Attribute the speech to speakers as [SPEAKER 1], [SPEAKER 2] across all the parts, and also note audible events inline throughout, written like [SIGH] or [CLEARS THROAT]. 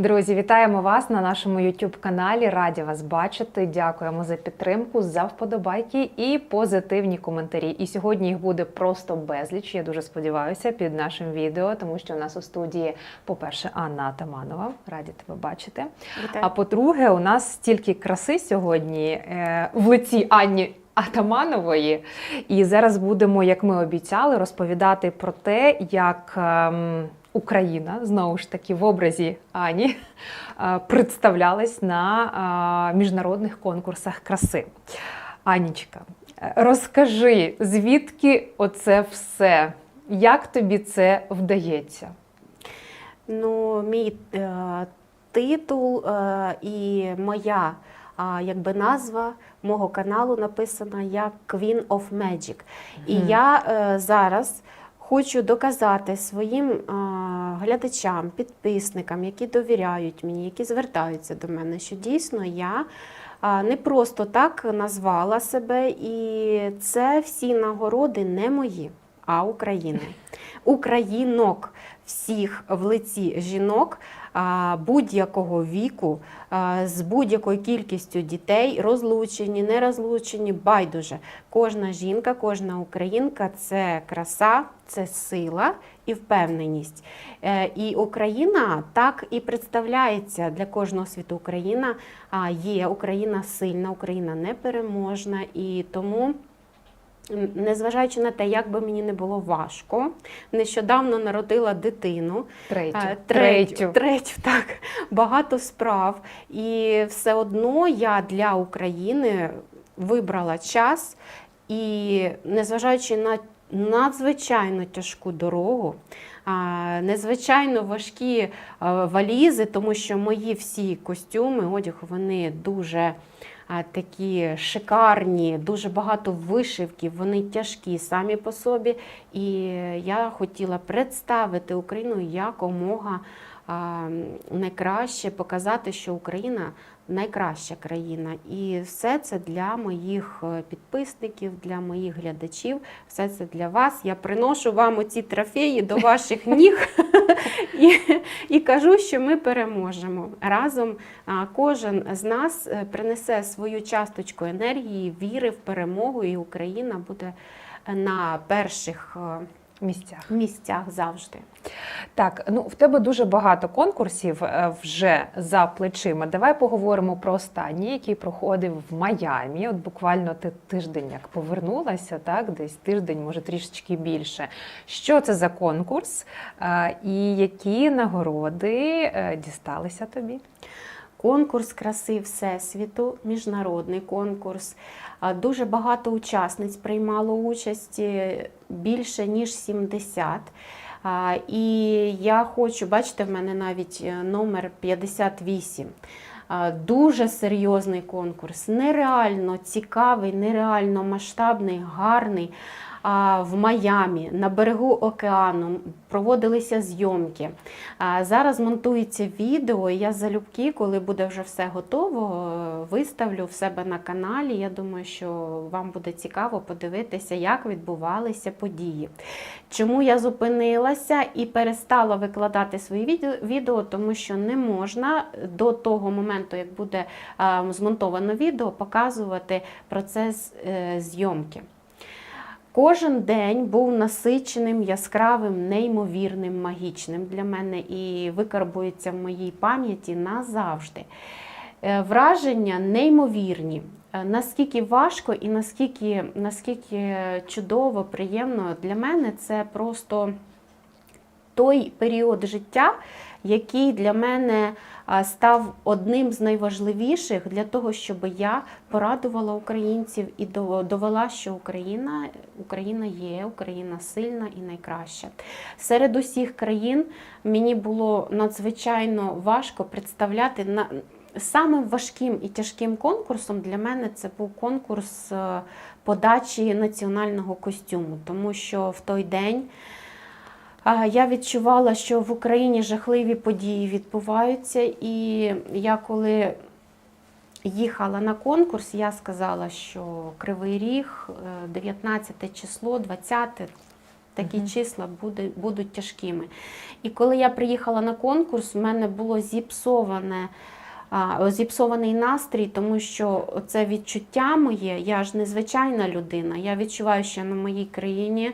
[SPEAKER 1] Друзі, вітаємо вас на нашому youtube каналі. Раді вас бачити. Дякуємо за підтримку, за вподобайки і позитивні коментарі. І сьогодні їх буде просто безліч. Я дуже сподіваюся під нашим відео, тому що у нас у студії, по-перше, Анна Атаманова. Раді тебе бачити.
[SPEAKER 2] Вітаю.
[SPEAKER 1] А по-друге, у нас стільки краси сьогодні е, в лиці Анні. Атаманової, і зараз будемо, як ми обіцяли, розповідати про те, як ем, Україна знову ж таки в образі Ані е, представлялась на е, міжнародних конкурсах краси. Анічка, е, розкажи, звідки оце все? Як тобі це вдається?
[SPEAKER 2] Ну, мій е, титул е, і моя а, якби назва мого каналу написана як Queen of Magic. І я е, зараз хочу доказати своїм глядачам, підписникам, які довіряють мені, які звертаються до мене, що дійсно я. а, Не просто так назвала себе, і це всі нагороди не мої, а України. [LAUGHS] Українок всіх в лиці жінок будь-якого віку, з будь-якою кількістю дітей, розлучені, не розлучені, байдуже. Кожна жінка, кожна українка це краса, це сила і впевненість. Е, І Україна так і представляється для кожного світу. Україна є, Україна сильна, Україна непереможна і тому. Незважаючи на те, як би мені не було важко, нещодавно народила дитину,
[SPEAKER 1] Третю.
[SPEAKER 2] Е, Третю, третю, [LAUGHS] так, багато справ. І все одно я для України вибрала час і, незважаючи на надзвичайно тяжку дорогу, незвичайно важкі е, валізи, тому що мої всі костюми, одяг, вони дуже такі шикарні, дуже багато вишивків, вони тяжкі самі по собі. І я хотіла представити Україну якомога найкраще, показати, що Україна найкраща країна. І все це для моїх е, підписників, для моїх глядачів, все це для вас. Я приношу вам оці трофеї до ваших ніг [LAUGHS] і, і кажу, що ми переможемо. Разом кожен з нас е, принесе свою часточку енергії, віри в перемогу, і Україна буде е, на перших е,
[SPEAKER 1] Місцях.
[SPEAKER 2] місцях завжди.
[SPEAKER 1] Так, ну в тебе дуже багато конкурсів е, вже за плечима. Давай поговоримо про останній, який проходив в Майамі. От буквально ти тиждень як повернулася, так десь тиждень, може трішечки більше. Що це за конкурс е, і які нагороди е, дісталися тобі?
[SPEAKER 2] Конкурс краси Всесвіту, міжнародний конкурс. Дуже багато учасниць приймало участь, більше ніж 70. І я хочу, бачите, в мене навіть е, номер 58. Дуже серйозний конкурс, нереально цікавий, нереально масштабний, гарний. В Майамі на берегу океану проводилися зйомки. Зараз монтується відео. Я залюбки, коли буде вже все готово, виставлю в себе на каналі. Я думаю, що вам буде цікаво подивитися, як відбувалися події. Чому я зупинилася і перестала викладати свої відео, тому що не можна до того моменту, як буде змонтовано відео, показувати процес е, зйомки. Кожен день був насиченим, яскравим, неймовірним, магічним для мене і викарбується в моїй пам'яті назавжди. Е, Враження неймовірні. Е, Наскільки важко і наскільки, наскільки чудово, приємно для мене це просто той період життя, який для мене став одним з найважливіших для того, щоб я порадувала українців і довела, що Україна, Україна є, Україна сильна і найкраща. Серед усіх країн мені було надзвичайно важко представляти на. Самим важким і тяжким конкурсом для мене це був конкурс е, подачі національного костюму, тому що в той день Я відчувала, що в Україні жахливі події відбуваються, і я коли їхала на конкурс, я сказала, що Кривий Ріг, е, 19 число, 20 такі
[SPEAKER 1] Мгм.
[SPEAKER 2] числа буде, будуть тяжкими. І коли я приїхала на конкурс, в мене було зіпсоване. Зіпсований настрій, тому що це відчуття моє, я ж незвичайна людина. Я відчуваю, що на моїй країні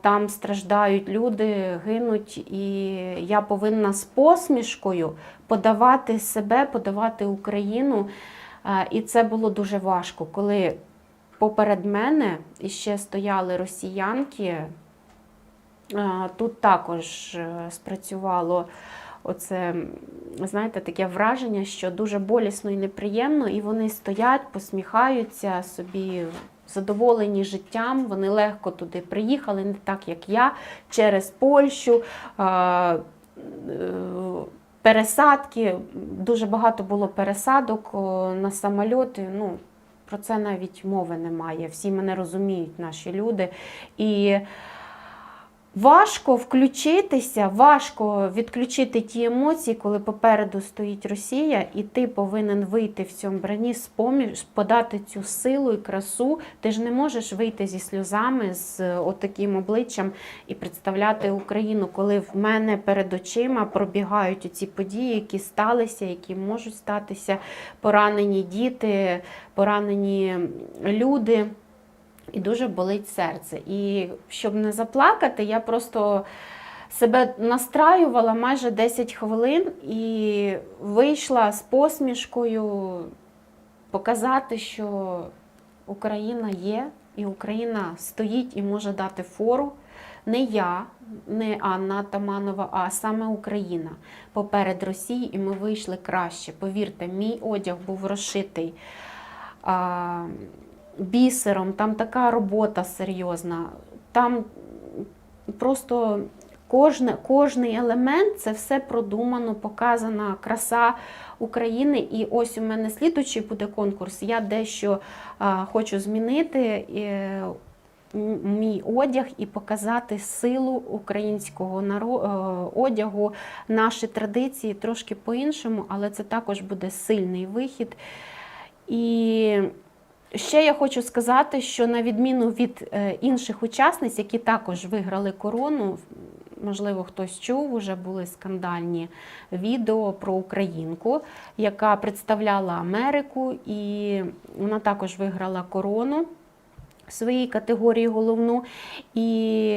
[SPEAKER 2] там страждають люди, гинуть, і я повинна з посмішкою подавати себе, подавати Україну. І це було дуже важко, коли поперед мене іще стояли росіянки. Тут також е, спрацювало оце, знаєте, таке враження, що дуже болісно і неприємно, і вони стоять, посміхаються собі. Задоволені життям, вони легко туди приїхали, не так як я, через Польщу. е, Пересадки, дуже багато було пересадок на самольоти. Ну, про це навіть мови немає. Всі мене розуміють, наші люди. І важко включитися, важко відключити ті емоції, коли попереду стоїть Росія, і ти повинен вийти в цьому бранні з поміж, подати цю силу і красу. Ти ж не можеш вийти зі сльозами, з отаким обличчям і представляти Україну, коли в мене перед очима пробігають ці події, які сталися, які можуть статися, поранені діти, поранені люди. І дуже болить серце. І щоб не заплакати, я просто себе настраювала майже 10 хвилин і вийшла з посмішкою показати, що Україна є, і Україна стоїть і може дати фору. Не я, не Анна Атаманова, а саме Україна поперед Росії, і ми вийшли краще. Повірте, мій одяг був розшитий. А, бісером, там така робота серйозна. Там просто кожне, кожний елемент це все продумано, показана краса України. І ось у мене слідучий буде конкурс. Я дещо а, хочу змінити. е, Мій одяг і показати силу українського е, одягу, наші традиції трошки по-іншому, але це також буде сильний вихід. І Ще я хочу сказати, що на відміну від е, інших учасниць, які також виграли корону, можливо, хтось чув, вже були скандальні відео про українку, яка представляла Америку, і вона також виграла корону. Своїй категорії головну, і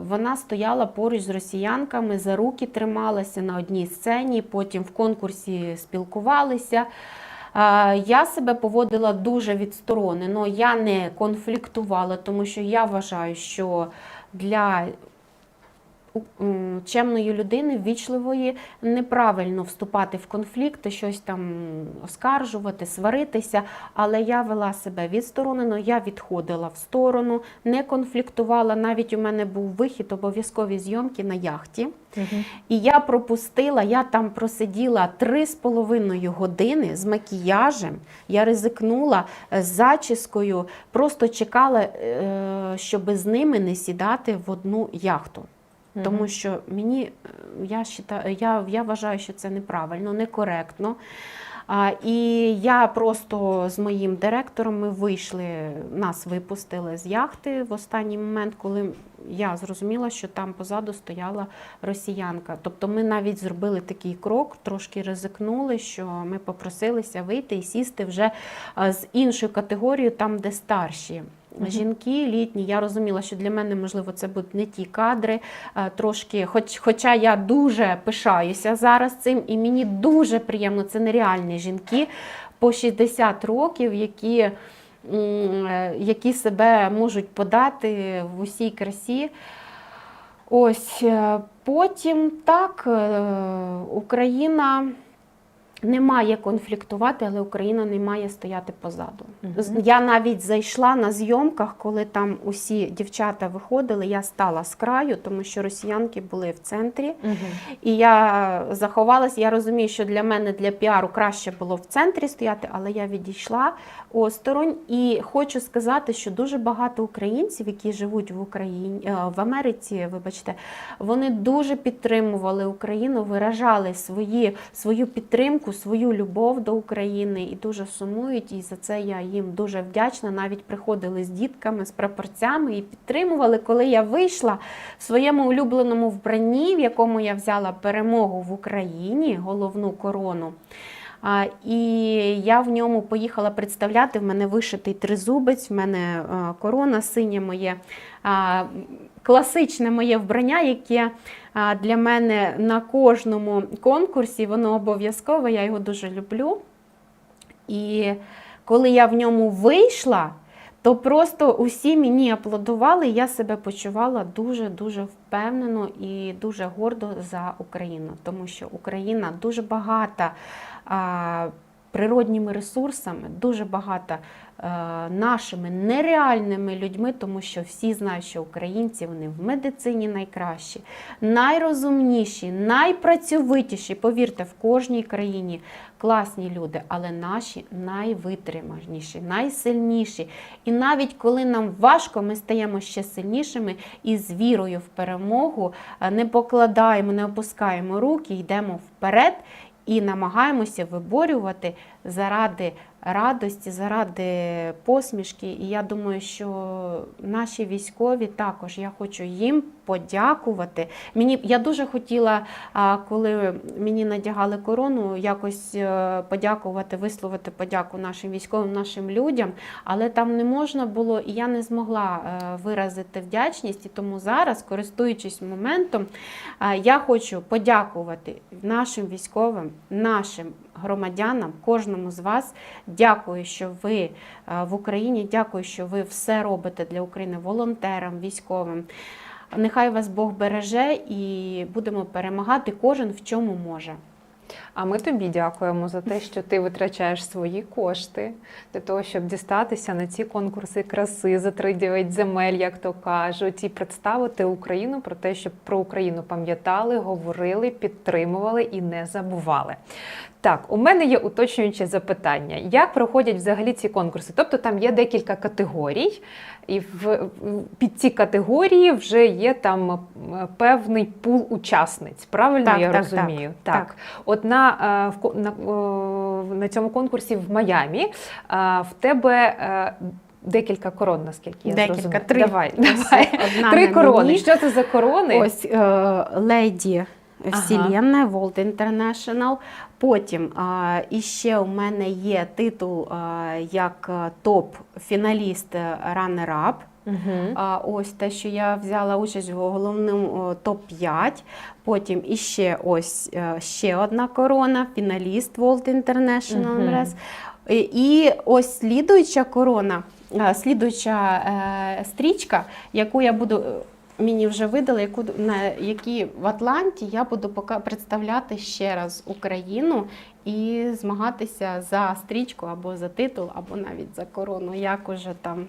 [SPEAKER 2] вона стояла поруч з росіянками, за руки трималася на одній сцені, потім в конкурсі спілкувалися. Я себе поводила дуже відсторонено, я не конфліктувала, тому що я вважаю, що для чемної людини, ввічливої, неправильно вступати в конфлікти, щось там оскаржувати, сваритися. Але я вела себе відсторонено, я відходила в сторону, не конфліктувала. Навіть у мене був вихід обов'язкові зйомки на яхті. І я пропустила, я там просиділа три з половиною години з макіяжем. Я ризикнула е, з зачіскою, просто чекала, е, щоб з ними не сідати в одну яхту. Тому що мені е, я, считаю, я, я вважаю, що це неправильно, некоректно. А, і я просто з моїм директором ми вийшли, нас випустили з яхти в останній момент, коли я зрозуміла, що там позаду стояла росіянка. Тобто ми навіть зробили такий крок, трошки ризикнули, що ми попросилися вийти і сісти вже з іншою категорією, там, де старші. Жінки літні, я розуміла, що для мене можливо це будуть не ті кадри. Трошки, хоч, хоча я дуже пишаюся зараз цим, і мені дуже приємно, це нереальні жінки по 60 років, які, е, які себе можуть подати в усій красі. Ось е, потім так, е, Україна не має конфліктувати, але Україна не має стояти позаду. З- Я навіть зайшла на зйомках, коли там усі дівчата виходили, я стала з краю, тому що росіянки були в центрі. І я заховалась. Я розумію, що для мене для піару краще було в центрі стояти, але я відійшла осторонь. І хочу сказати, що дуже багато українців, які живуть в Україні е, в Америці, вибачте, вони дуже підтримували Україну, виражали свої, свою підтримку, свою любов до України і дуже сумують. І за це я їм дуже вдячна. Навіть приходили з дітками, з прапорцями і підтримували, коли я вийшла в своєму улюбленому вбранні, в якому я взяла перемогу в Україні, головну корону. І я в ньому поїхала представляти. В мене вишитий тризубець, в мене е, корона синє моє класичне моє вбрання, яке для мене на кожному конкурсі, воно обов'язкове, я його дуже люблю. І коли я в ньому вийшла, то просто усі мені аплодували, я себе почувала дуже-дуже впевнено і дуже гордо за Україну, тому що Україна дуже багата природніми ресурсами, дуже багата е, нашими нереальними людьми, тому що всі знають, що українці вони в медицині найкращі, найрозумніші, найпрацьовитіші. Повірте, в кожній країні класні люди, але наші найвитриманіші, найсильніші. І навіть коли нам важко, ми стаємо ще сильнішими і з вірою в перемогу е, не покладаємо, не опускаємо руки, йдемо вперед і намагаємося виборювати заради радості, заради посмішки. І я думаю, що наші військові також я хочу їм подякувати. Мені я дуже хотіла, коли мені надягали корону, якось е, подякувати, висловити подяку нашим військовим, нашим людям, але там не можна було, і я не змогла е, виразити вдячність. І тому зараз, користуючись моментом, е, я хочу подякувати нашим військовим, нашим громадянам, кожному з вас. Дякую, що ви в Україні. Дякую, що ви все робите для України волонтерам, військовим. Нехай вас Бог береже і будемо перемагати кожен в чому може.
[SPEAKER 1] А ми тобі дякуємо за те, що ти витрачаєш свої кошти для того, щоб дістатися на ці конкурси краси за 3-9 земель, як то кажуть, і представити Україну про те, щоб про Україну пам'ятали, говорили, підтримували і не забували. Так, у мене є уточнююче запитання: як проходять взагалі ці конкурси? Тобто там є декілька категорій, і в, під ці категорії вже є там е, певний пул учасниць. Правильно
[SPEAKER 2] Так,
[SPEAKER 1] я
[SPEAKER 2] так,
[SPEAKER 1] розумію?
[SPEAKER 2] так, так.
[SPEAKER 1] От на, е, на, на цьому конкурсі в Майамі е, в тебе декілька корон, наскільки я
[SPEAKER 2] Декілька,
[SPEAKER 1] зрозуміла.
[SPEAKER 2] три.
[SPEAKER 1] Давай,
[SPEAKER 2] Ось
[SPEAKER 1] давай.
[SPEAKER 2] одна
[SPEAKER 1] Три корони.
[SPEAKER 2] мені.
[SPEAKER 1] Що це за корони?
[SPEAKER 2] Ось е, леді
[SPEAKER 1] Ага.
[SPEAKER 2] Вселенная, World International. Потім а, іще у мене є титул а, як е, топ-фіналіст е, Runner-Up.
[SPEAKER 1] Угу.
[SPEAKER 2] А, ось те, що я взяла участь в головному топ-5. Потім іще ось е, ще одна корона, фіналіст World International. Race. І- ось слідуюча корона, слідуюча стрічка, яку я буду. Мені вже видали, яку на які в Атланті я буду пока представляти ще раз Україну і змагатися за стрічку або за титул, або навіть за корону, як уже там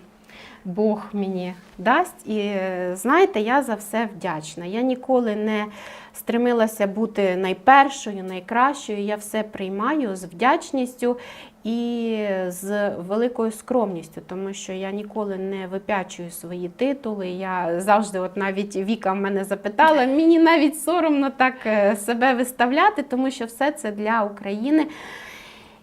[SPEAKER 2] Бог мені дасть. І е, знаєте, я за все вдячна. Я ніколи не стремилася бути найпершою, найкращою. Я все приймаю з вдячністю і з великою скромністю, тому що я ніколи не випячую свої титули. Я завжди, от навіть Віка в мене запитала, мені навіть соромно так е, себе виставляти, тому що все це для України.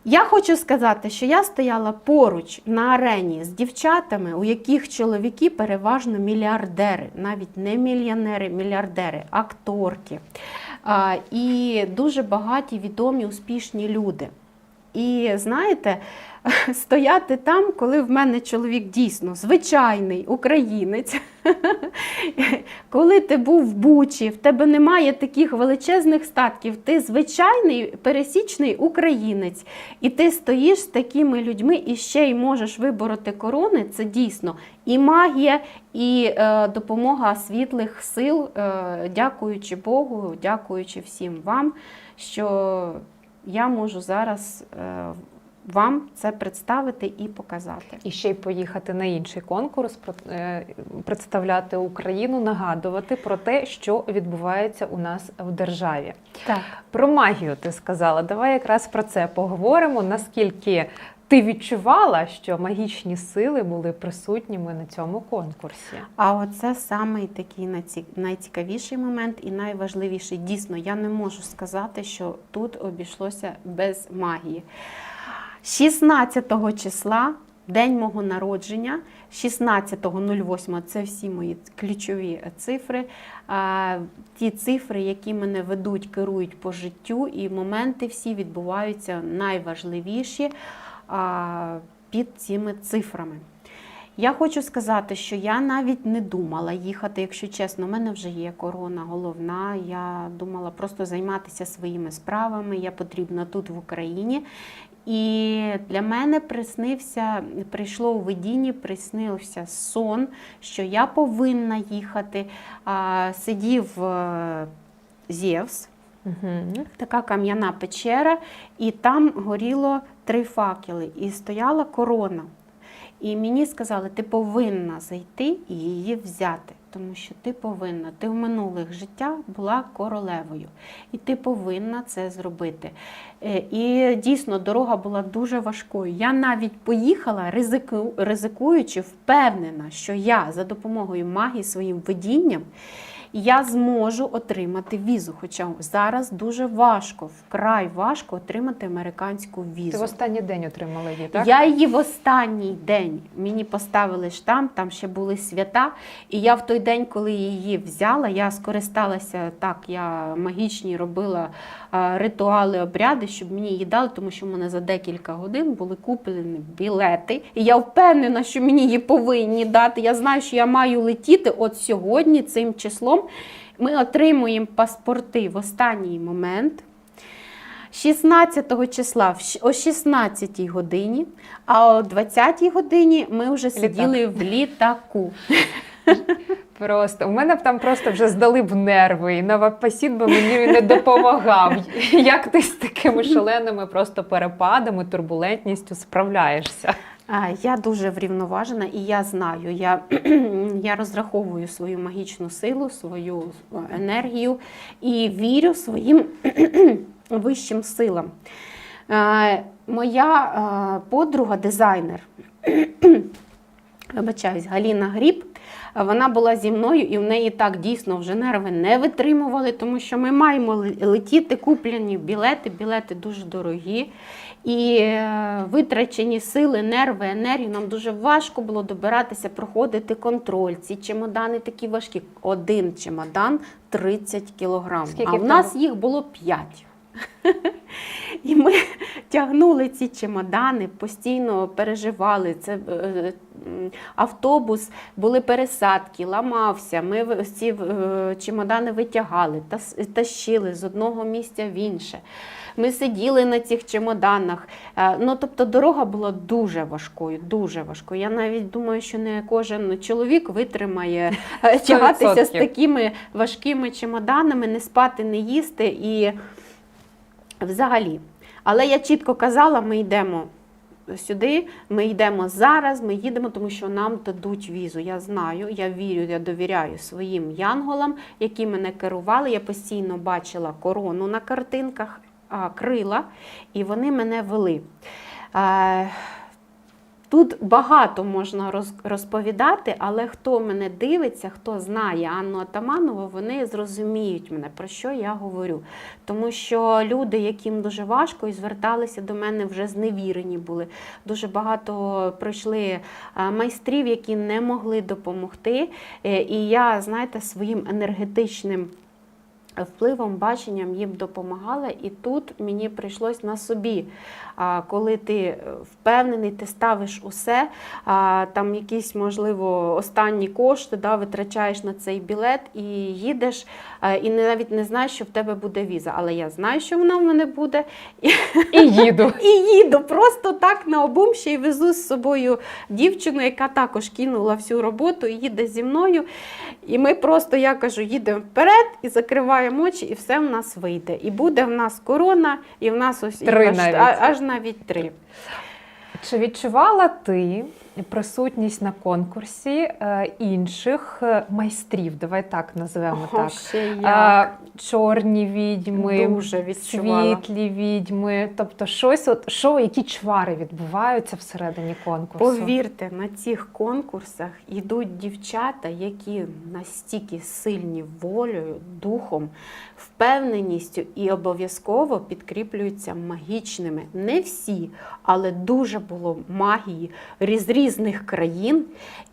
[SPEAKER 2] Я хочу сказати, що я стояла поруч на арені з дівчатами, у яких чоловіки переважно мільярдери, навіть не мільйонери, мільярдери, акторки. І дуже багаті, відомі, успішні люди. І знаєте, [LAUGHS] стояти там, коли в мене чоловік дійсно звичайний українець, [LAUGHS] коли ти був в Бучі, в тебе немає таких величезних статків, ти звичайний пересічний українець, і ти стоїш з такими людьми і ще й можеш вибороти корони, це дійсно і магія, і е, допомога світлих сил, е, дякуючи Богу, дякуючи всім вам, що я можу зараз е, вам це представити і показати.
[SPEAKER 1] І ще й поїхати на інший конкурс, е, представляти Україну, нагадувати про те, що відбувається у нас в державі.
[SPEAKER 2] Так.
[SPEAKER 1] Про магію ти сказала. Давай якраз про це поговоримо. Наскільки ти відчувала, що магічні сили були присутніми на цьому конкурсі?
[SPEAKER 2] А оце самий такий найцікавіший момент і найважливіший. Дійсно, я не можу сказати, що тут обійшлося без магії. 16 числа, день мого народження, 16.08, це всі мої ключові цифри. Ті цифри, які мене ведуть, керують по життю, і моменти всі відбуваються найважливіші під цими цифрами. Я хочу сказати, що я навіть не думала їхати, якщо чесно, у мене вже є корона головна. Я думала просто займатися своїми справами. Я потрібна тут в Україні. І для мене приснився, прийшло у видінні, приснився сон, що я повинна їхати. Сидів е, Зевс,
[SPEAKER 1] Угу.
[SPEAKER 2] така кам'яна печера, і там горіло три факели, і стояла корона. І мені сказали, ти повинна зайти і її взяти, тому що ти повинна, ти в минулих життях була королевою, і ти повинна це зробити. Е, І дійсно дорога була дуже важкою. Я навіть поїхала, ризику, ризикуючи, впевнена, що я за допомогою магії своїм видінням я зможу отримати візу. Хоча зараз дуже важко, вкрай важко отримати американську
[SPEAKER 1] Ти
[SPEAKER 2] візу.
[SPEAKER 1] в останній день отримала її, так?
[SPEAKER 2] Я її в останній день мені поставили штамп, там ще були свята. І я в той день, коли її взяла, я скористалася так, я магічні робила ритуали, обряди, щоб мені її дали, тому що в мене за декілька годин були куплені білети. І я впевнена, що мені її повинні дати. Я знаю, що я маю летіти от сьогодні, цим числом. Ми отримуємо паспорти в останній момент. 16 числа о 16 годині, а о 20 годині ми вже сиділи в літаку.
[SPEAKER 1] Просто у мене б там просто вже здали б нерви, і Новопосід би мені не допомагав. Як ти з такими шаленими просто перепадами, турбулентністю справляєшся?
[SPEAKER 2] Я дуже врівноважена і я знаю, я, [CLEARS THROAT] я розраховую свою магічну силу, свою е, енергію і вірю своїм [CLEARS THROAT] вищим силам. Е, Моя е, подруга, дизайнер, [CLEARS THROAT] вибачаюсь, Галіна Гріб. Вона була зі мною, і в неї так дійсно вже нерви не витримували, тому що ми маємо летіти куплені білети. Білети дуже дорогі. І е, витрачені сили, нерви, енергію. Нам дуже важко було добиратися, проходити контроль. Ці чемодани такі важкі. Один чемодан 30 кілограм.
[SPEAKER 1] Скільки
[SPEAKER 2] А
[SPEAKER 1] в
[SPEAKER 2] в нас їх було 5. [LAUGHS] І ми тягнули ці чемодани, постійно переживали. Це е, автобус, були пересадки, ламався. Ми ці е, чемодани витягали, тащили з одного місця в інше. Ми сиділи на цих чемоданах. Е, Ну, тобто дорога була дуже важкою, дуже важкою. Я навіть думаю, що не кожен чоловік витримає е, [LAUGHS] тягатися з такими важкими чемоданами, не спати, не їсти і взагалі. Але я чітко казала, ми йдемо сюди, ми йдемо зараз, ми їдемо, тому що нам дадуть візу. Я знаю, я вірю, я довіряю своїм янголам, які мене керували. Я постійно бачила корону на картинках, крила, і вони мене вели. Тут багато можна розповідати, але хто мене дивиться, хто знає Анну Атаманову, вони зрозуміють мене, про що я говорю. Тому що люди, яким дуже важко, і зверталися до мене вже зневірені були. Дуже багато пройшли е, майстрів, які не могли допомогти. Е, І я, знаєте, своїм енергетичним впливом, баченням їм допомагала, і тут мені прийшлось на собі. Коли ти е, впевнений, ти ставиш усе, там якісь, можливо, останні кошти да, витрачаєш на цей білет і їдеш, і навіть не знаєш, що в тебе буде віза. Але я знаю, що вона в мене буде. І,
[SPEAKER 1] І їду. [LAUGHS]
[SPEAKER 2] і їду просто так на обум ще й везу з собою дівчину, яка також кинула всю роботу і їде зі мною. І ми просто, я кажу, їдемо вперед і закриваємо очі, і все в нас вийде. І буде в нас корона, і в нас ось
[SPEAKER 1] Три
[SPEAKER 2] аж,
[SPEAKER 1] навіть.
[SPEAKER 2] аж навіть три.
[SPEAKER 1] Чи відчувала ти присутність на конкурсі е, інших е, майстрів. Давай так називемо
[SPEAKER 2] О,
[SPEAKER 1] так.
[SPEAKER 2] ще як.
[SPEAKER 1] Чорні відьми,
[SPEAKER 2] Дуже
[SPEAKER 1] світлі відьми. Тобто, щось, от що, які чвари відбуваються всередині конкурсу.
[SPEAKER 2] Повірте, на цих конкурсах йдуть дівчата, які настільки сильні волею, духом, впевненістю і обов'язково підкріплюються магічними. Не всі, але дуже було магії з різних країн.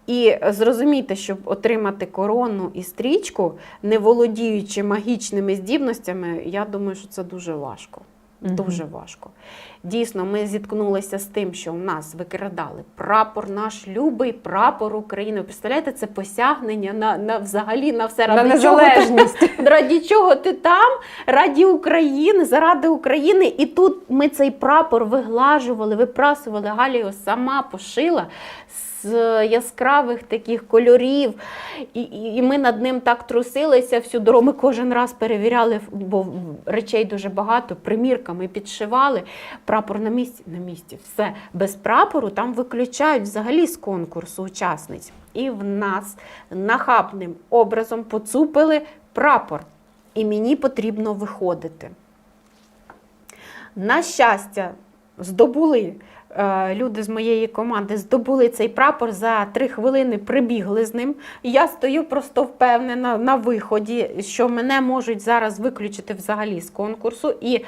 [SPEAKER 2] І зрозумійте, щоб отримати корону і стрічку, не володіючи магічними здібностями, я думаю, що це дуже важко. Дуже важко. Дійсно, ми зіткнулися з тим, що у нас викрадали прапор, наш любий прапор України. Представляєте, це посягнення на, на взагалі на все
[SPEAKER 1] на
[SPEAKER 2] ради чого ти-
[SPEAKER 1] незалежність. [LAUGHS]
[SPEAKER 2] Раді чого ти там? Раді України, заради України. І тут ми цей прапор виглажували, випрасували. Його сама пошила з яскравих таких кольорів. І, і, ми над ним так трусилися всю дорогу. Ми кожен раз перевіряли, бо речей дуже багато, примірками підшивали. Прапор на місці, на місці. Все. Без прапору там виключають взагалі з конкурсу учасниць. І в нас нахабним образом поцупили прапор. І мені потрібно виходити. На щастя, здобули люди з моєї команди, здобули цей прапор за три хвилини, прибігли з ним. Я стою просто впевнена на виході, що мене можуть зараз виключити взагалі з конкурсу. І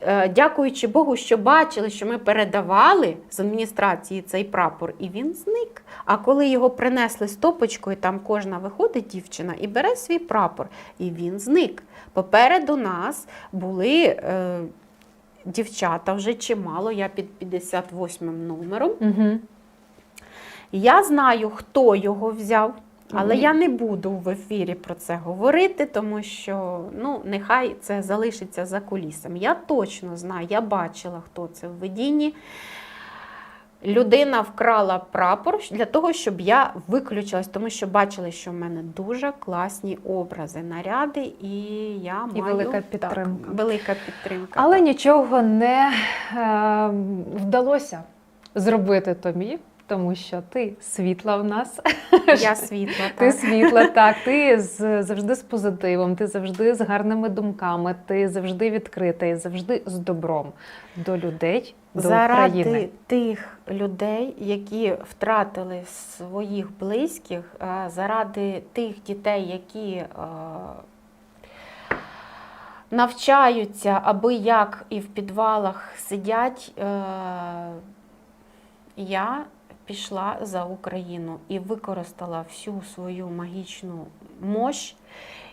[SPEAKER 2] е, дякуючи Богу, що бачили, що ми передавали з адміністрації цей прапор, і він зник. А коли його принесли стопочкою, там кожна виходить дівчина і бере свій прапор, і він зник. Попереду нас були. Дівчата вже чимало, я під 58 номером.
[SPEAKER 1] Угу.
[SPEAKER 2] Я знаю, хто його взяв, але
[SPEAKER 1] угу.
[SPEAKER 2] я не буду в ефірі про це говорити, тому що ну, нехай це залишиться за кулісами. Я точно знаю, я бачила, хто це в видінні. Людина вкрала прапор для того, щоб я виключилась, тому що бачили, що в мене дуже класні образи, наряди, і я
[SPEAKER 1] І
[SPEAKER 2] маю
[SPEAKER 1] велика
[SPEAKER 2] так,
[SPEAKER 1] підтримка.
[SPEAKER 2] велика підтримка.
[SPEAKER 1] Але нічого не е, вдалося зробити тобі, тому що ти світла в нас.
[SPEAKER 2] я світла.
[SPEAKER 1] Ти світла, так, ти завжди з позитивом, ти завжди з гарними думками, ти завжди відкрита і завжди з добром до людей, до
[SPEAKER 2] Заради
[SPEAKER 1] України.
[SPEAKER 2] тих людей, які втратили своїх близьких, заради тих дітей, які е, навчаються, аби як і в підвалах сидять, е, я пішла за Україну і використала всю свою магічну мощь.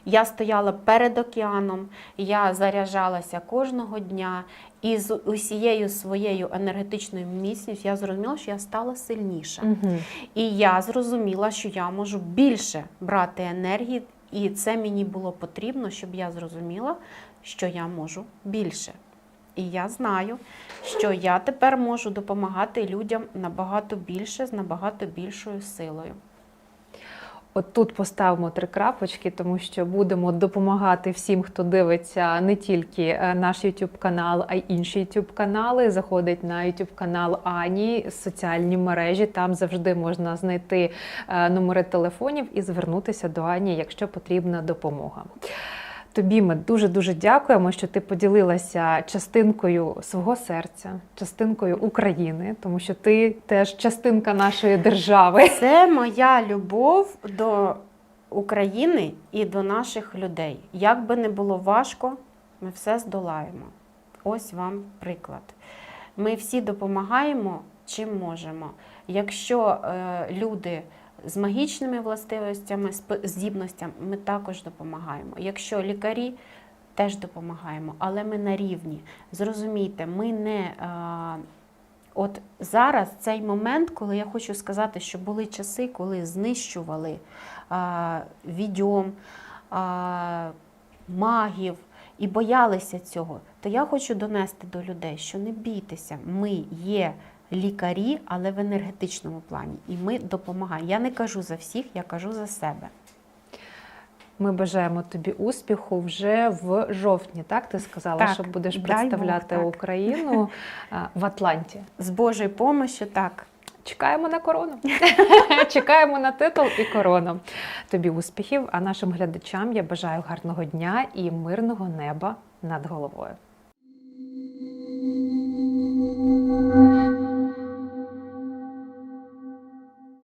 [SPEAKER 2] Я стояла перед океаном, я заряджалася кожного дня, і з усією своєю енергетичною міцністю я зрозуміла, що я стала сильніша.
[SPEAKER 1] Угу.
[SPEAKER 2] І я зрозуміла, що я можу більше брати енергії, і це мені було потрібно, щоб я зрозуміла, що я можу більше. І я знаю, що я тепер можу допомагати людям набагато більше, з набагато більшою силою.
[SPEAKER 1] От тут поставимо три крапочки, тому що будемо допомагати всім, хто дивиться не тільки е, наш YouTube канал, а й інші YouTube канали. Заходить на YouTube канал Ані, соціальні мережі. Там завжди можна знайти е, номери телефонів і звернутися до Ані, якщо потрібна допомога. Тобі ми дуже дуже дякуємо, що ти поділилася частинкою свого серця, частинкою України, тому що ти теж частинка нашої держави.
[SPEAKER 2] Це моя любов до України і до наших людей. Як би не було важко, ми все здолаємо. Ось вам приклад. Ми всі допомагаємо чим можемо. Якщо е, люди з магічними властивостями, сп- здібностями, ми також допомагаємо. Якщо лікарі, теж допомагаємо, але ми на рівні. Зрозумійте, ми не. От зараз цей момент, коли я хочу сказати, що були часи, коли знищували відьом, магів і боялися цього, то я хочу донести до людей, що не бійтеся, ми є лікарі, але в енергетичному плані. І ми допомагаємо. Я не кажу за всіх, я кажу за себе.
[SPEAKER 1] Ми бажаємо тобі успіху вже в жовтні. Так ти сказала,
[SPEAKER 2] так,
[SPEAKER 1] що будеш представляти
[SPEAKER 2] Бог,
[SPEAKER 1] Україну в Атланті
[SPEAKER 2] з Божою помощю, так.
[SPEAKER 1] Чекаємо на корону. [LAUGHS] Чекаємо на титул і корону. Тобі успіхів! А нашим глядачам я бажаю гарного дня і мирного неба над головою.